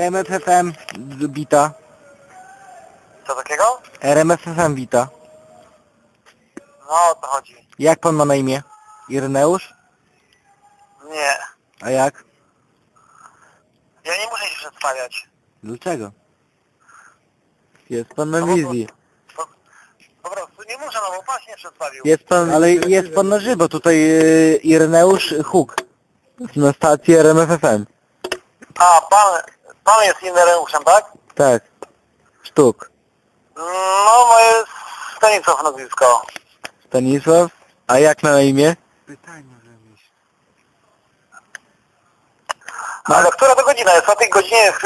RMFFM bita. Co takiego? RMFFM bita. No o co chodzi? Jak pan ma na imię? Ireneusz? Nie. A jak? Ja nie muszę się przedstawiać. Dlaczego? Jest pan na No bo- wizji. Po, prostu nie muszę, no bo pan się nie przedstawił. Jest pan, ale jest pan na żywo. Tutaj yy, Ireneusz Huk. Na stacji RMFFM. A, pan, pan jest Innereuszem, tak? Tak. Sztuk. No, moje Stanisław nazwisko. Stanisław? A jak ma na imię? No, ale która to godzina jest? O tej godzinie jest...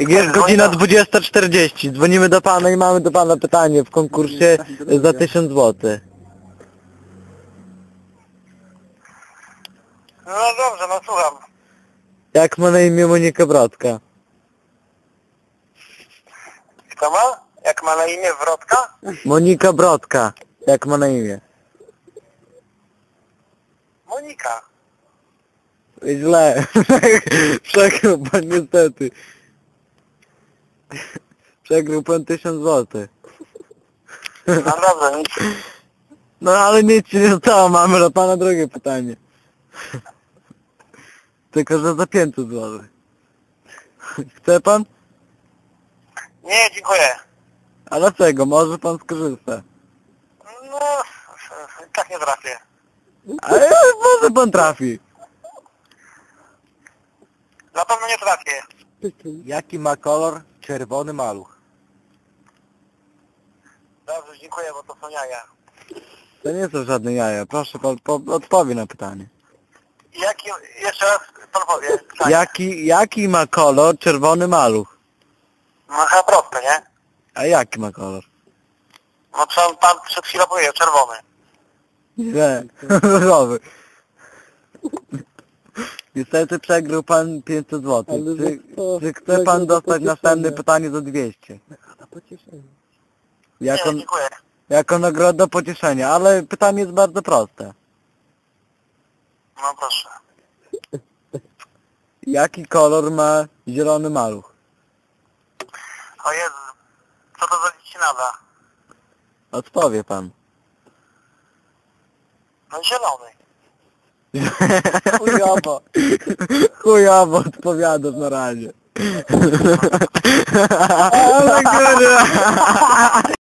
yy, Jest godzina 20.40. Dzwonimy do pana i mamy do pana pytanie w konkursie za 1000 zł. No dobrze, no słucham. Jak ma na imię Monika Brodka? Kto ma? Jak ma na imię Wrotka? Monika Brodka. Jak ma na imię? Monika. Źle. Przegrał pan niestety. Przegrał pan 1000 zł. No dobrze, nic. No ale nic nie stało, mamy dla pana drugie pytanie. Tylko, że za 500 zł. Chce pan? Nie, dziękuję. A dlaczego? Może pan skorzysta. No, tak nie trafię. Ale może pan trafi. Na pewno nie trafię. Jaki ma kolor czerwony maluch? Dobrze, dziękuję, bo to są jaja. To nie są żadne jaja. Proszę pan po, odpowie na pytanie. Jaki, jeszcze raz pan powie. Tak. Jaki, jaki ma kolor czerwony maluch? No chyba proste, nie? A jaki ma kolor? No co pan przed chwilą powiedział, czerwony. Nie, różowy. Niestety przegrał pan 500 zł. Czy, czy chce pan dostać następne pytanie za 200? Jako, Nie, dziękuję. jako nagroda pocieszenia, ale pytanie jest bardzo proste. No proszę. Jaki kolor ma zielony maluch? O Jezu, co to za dzicinada? Odpowie pan. No zielony. Chujowo. Chujowo odpowiadasz na razie. Ale kurwa.